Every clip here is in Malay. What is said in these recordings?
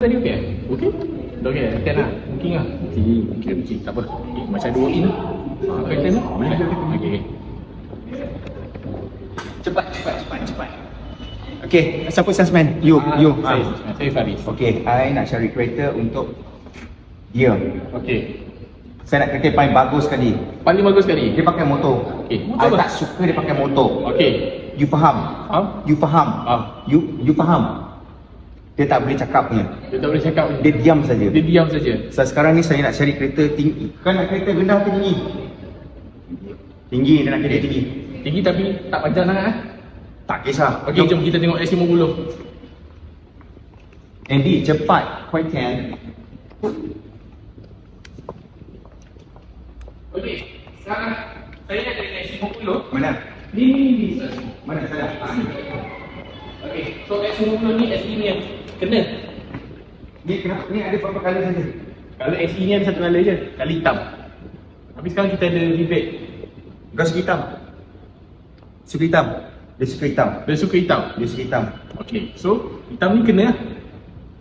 Tadi okey? Okey? Okey, ten lah. Mungkin lah. Okey, okey, okey. Tak apa. Okay, macam dua in lah. Ah, Okey, ten lah. Boleh? Okey. Cepat, cepat, cepat, cepat. Okay, siapa salesman? You, Ah, you. Saya, Ah. saya Faris. Okay, I nak cari kereta untuk dia. Okey. Saya nak kereta paling bagus sekali. Paling bagus sekali. Dia pakai motor. Okey, I motor apa? tak suka dia pakai motor. Okey. You faham? Faham? You faham? Faham. You you faham? Dia tak boleh cakap punya. Dia tak boleh cakap. Dia diam saja. Dia diam saja. So, sekarang ni saya nak cari kereta tinggi. Kan nak kereta rendah ke tinggi? Tinggi, dia nak kereta tinggi. Tinggi tapi tak panjang sangat eh. Tak kisah. Okey, jom kita tengok S50. Andy, cepat. Kuaitan. Okey. Sekarang saya nak cari S50. Mana? Ni ni ni. Mana saya? Ah. Okey. So S50 ni SE ni yang kena. Ni kenapa? Ni ada beberapa kali saja. Kalau SE ni ada satu colour je, kali hitam. Tapi sekarang kita ada rebate. Kau suka hitam? Suka hitam? Dia suka hitam. Dia suka hitam. Dia suka hitam. Okey. So hitam ni kena.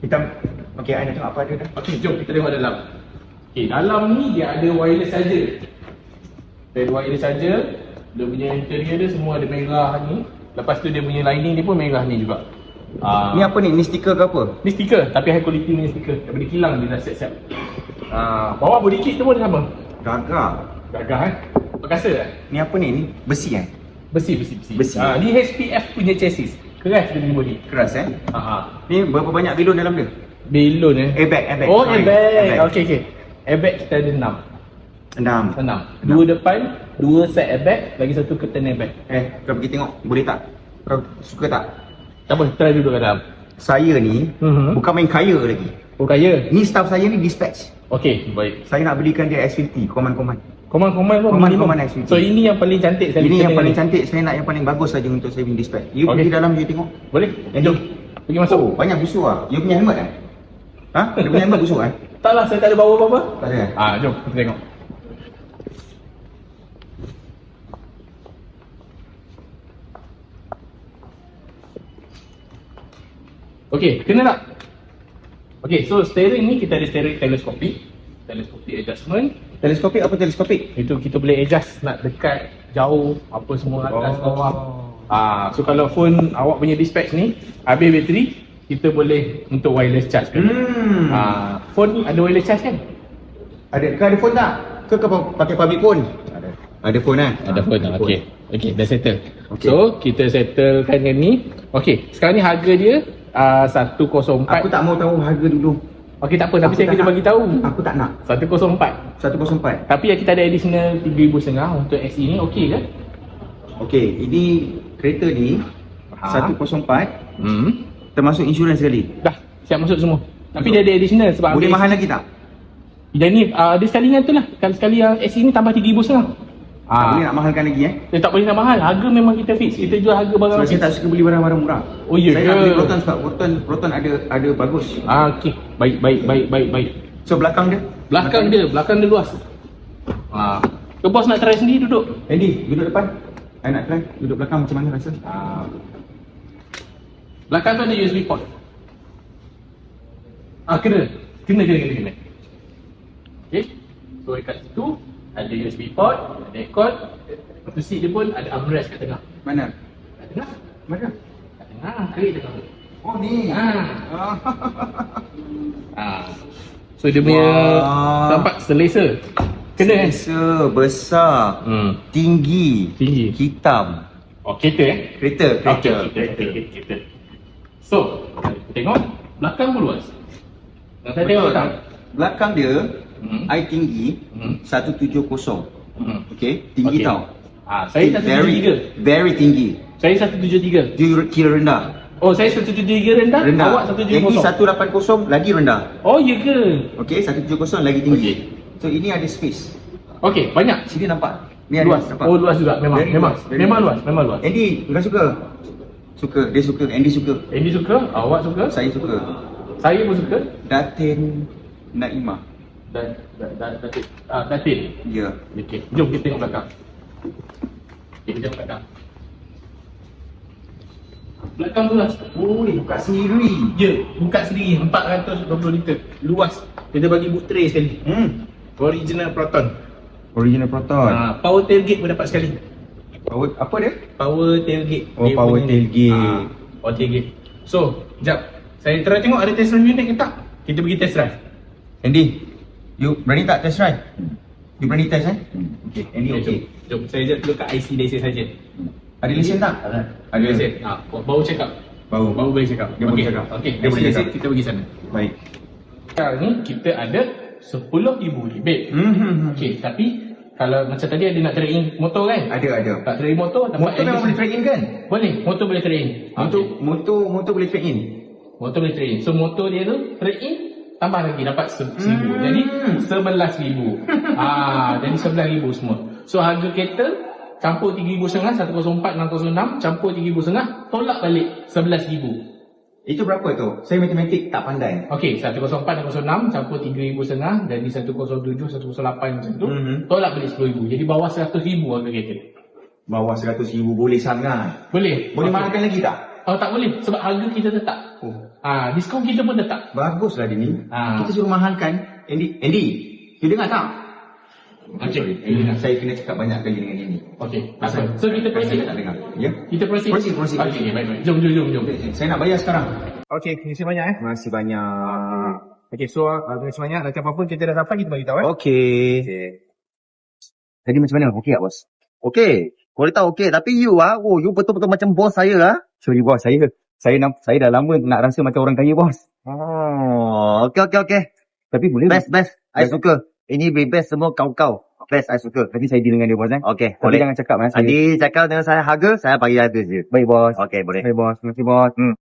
Hitam. Okey, I nak tengok apa ada dah. Okey, jom kita tengok dalam. Okey, dalam ni dia ada wireless charger. Dia ada wireless charger. Dia punya interior dia semua ada merah ni. Lepas tu dia punya lining dia pun merah ni juga. Ah, Ni apa ni? Ni stiker ke apa? Ni stiker, tapi high quality ni stiker. Daripada kilang dia dah set-set. Ah, bawah body kit tu pun sama. Gagah. Gagah eh. Perkasa eh? Ni apa ni? Ni besi eh? Besi, besi, besi. Besi. Ah, ni HPF punya chassis. Keras dia punya body. Keras eh? Ha ah. Ni berapa banyak belon dalam dia? Belon eh. Airbag, airbag. Oh, Sorry. airbag. Airbag. Okey, okey. Airbag kita ada 6. Enam. 6. Dua depan, dua set airbag, lagi satu curtain airbag. Eh, kau pergi tengok. Boleh tak? Kau suka tak? Tak apa, try duduk kat dalam. Saya ni Mhm. bukan main kaya lagi. Oh, kaya. Ni staff saya ni dispatch. Okey, baik. Saya nak belikan dia S50, command-command. Koman-koman pun minimum. command SVT. So ini yang paling cantik sekali. Ini yang paling ni. cantik. Saya nak yang paling bagus saja untuk saya punya dispatch. You Okey. pergi dalam, you tengok. Boleh? Yang Jom. Pergi masuk. Oh, banyak busuk ah. You punya helmet eh? Ha? Dia punya helmet busuk eh? Tak lah, saya tak ada bawa apa-apa. Tak ada eh? Ah, jom kita tengok. Okey, kena tak? Okey, so steering ni kita ada steering teleskopik, teleskopik adjustment. Teleskopik apa teleskopik? Itu kita boleh adjust nak dekat, jauh, apa semua atas Oh. bawah. Ah, so kalau phone awak punya dispatch ni habis bateri, kita boleh untuk wireless charge kan. Hmm. Ah, phone ada wireless charge kan? Ada ke ada phone tak? Ke kau pakai public phone? Ada. Ada phone eh? Ada phone okey. Okey, dah settle. Okey. So, kita settlekan yang ni. Okey, sekarang ni harga dia uh, 104. Aku tak mau tahu harga dulu. Okey, tak apa, tapi Aku saya kena nak. bagi tahu. Aku tak nak. 104. 104. Tapi yang kita ada additional 3000 setengah untuk SE ni okey ke? Okey, ini kereta ni Ha. 104 Hmm. termasuk insurans sekali. Dah, siap masuk semua. Tapi dia ada additional sebab Boleh mahal lagi tak? Dan ni uh, dia sekali yang tu lah. Kalau sekali yang SE ni tambah 3000 setengah. Tak boleh nak mahalkan lagi eh? Dia tak boleh nak mahal. Harga memang kita fix. Kita jual harga barang Sebab saya fix. tak suka beli barang-barang murah. Oh, ya Saya ke? nak beli Proton sebab Proton Proton ada ada bagus. Ah, okey. Baik, baik, baik, baik, baik. So belakang dia? Belakang dia, belakang dia luas. Ha. Ke bos nak try sendiri duduk. Andy, duduk depan. I nak try duduk belakang macam mana rasa? Ha. Belakang tu ada USB port. Ah kena. Kena kena kena kena. Okey. So dekat situ ada USB port, ada aircon. Lepas tu seat dia pun ada armrest kat tengah. Mana? Kat tengah. Mana? Kat tengah. Kiri tengah. Oh ni. Ha. Ah. Ha. So dia punya Wah. nampak selesa. Kena kan? Selesa, besar, Hmm. tinggi, Tinggi. hitam. Oh, kereta eh? Kereta, kereta, Okey, kita, kereta. kita, kita. So, kita tengok belakang pun luas. Saya tengok belakang. Belakang dia, Hmm. I tinggi Hmm. 170. Hmm. Okey, tinggi Okey. tau. Ah, saya very, 173. very tinggi. Saya 173. Dia kira rendah. Oh, saya 173 rendah, Rendah. awak Yang ni 170. 180 lagi rendah. Oh, ya ke? Okey, 170 lagi tinggi. Okey. So ini ada space. Okey, banyak. Sini nampak. Ni ada Luas. nampak. Oh, luas juga memang. Very memang. luas, very memang luas. luas, memang luas. Andy, kau suka? Suka, dia suka, Andy suka. Andy suka, awak suka, Saya suka. saya pun suka. Datin Naimah. Dan dan dan datin. Ah, datin. Ya. Okey, jom kita tengok belakang. Okey, kita tengok belakang. Belakang luas. Oi, buka sendiri. Ya, buka sendiri 420 liter. Luas. Kita bagi boot tray sekali. Hmm. Original Proton. Original Proton. Ha, power tailgate pun dapat sekali. Power apa dia? Power tailgate. Oh, power punya ni. tailgate. Ha, power tailgate. So, jap. Saya try tengok ada test drive unit ke tak? Kita pergi test drive. Andy, you berani tak test drive? You berani test eh? Okay, Andy Okay, okay. Jom, jom. Saya just look kat IC lesen saja. Ada lesen tak? Ada. Lesen. Ha, baru check up. Baru. Baru boleh check up. Dia boleh Okey. check up. Okey, Dia IC boleh check lesen up. kita pergi sana. Baik. Sekarang ni kita ada 10,000 rebate. Hmm. hmm, hmm. Okey, tapi kalau macam tadi ada nak trade in motor kan? Ada ada. Tak trade in motor dapat Motor memang boleh trade in kan? Boleh, motor boleh trade in. Motor Okey. motor motor boleh trade in. Motor boleh trade in. So motor dia tu trade in tambah lagi dapat se- seribu. Hmm. Jadi sebelas ribu. ah, jadi sebelas ribu semua. So harga kereta campur tiga ribu setengah, satu kosong empat, enam kosong enam, campur tiga ribu setengah, tolak balik sebelas ribu. Itu berapa tu? Saya matematik tak pandai. Okey, 104 dan 06 campur 3000 setengah jadi 107 108 macam tu. Mhm. Tolak balik 10000. Jadi bawah 100,000 harga kereta. Bawah 100 ribu boleh sangat. Boleh? Boleh Okey. mahalkan lagi tak? Oh tak boleh sebab harga kita tetap. Ah, diskaun kita pun tetap. Baguslah dia ni. Ah. Kita suruh mahalkan. Andy, Andy, you dengar tak? Okey. Andy, saya kena cakap banyak kali dengan Andy. Okey. apa. So kita proceed. Saya tak dengar. Ya? Kita proceed. Proceed, proceed, Okey, okay, baik baik. Jom jom jom jom. Saya nak bayar sekarang. Okey, terima kasih banyak eh. Terima kasih banyak. Okey, so uh, terima kasih banyak. Nanti apa-apa kita dah sampai kita bagi tahu eh. Okey. Jadi macam mana? Okey tak bos? Okey. Boleh tahu okey. Tapi you ah, oh, you betul-betul macam bos saya ah. Sorry bos, saya saya nak saya dah lama nak rasa macam orang kaya bos. Oh, okey okey okey. Tapi boleh Best best. I Best. suka. Ini be best semua kau-kau. Best I suka. Tapi saya deal dengan dia bos eh. Okey, Tapi boleh. jangan cakap eh. Saya. Adi cakap dengan saya harga, saya bagi harga je. Baik bos. Okey, boleh. Baik bos. Terima kasih bos. Hmm.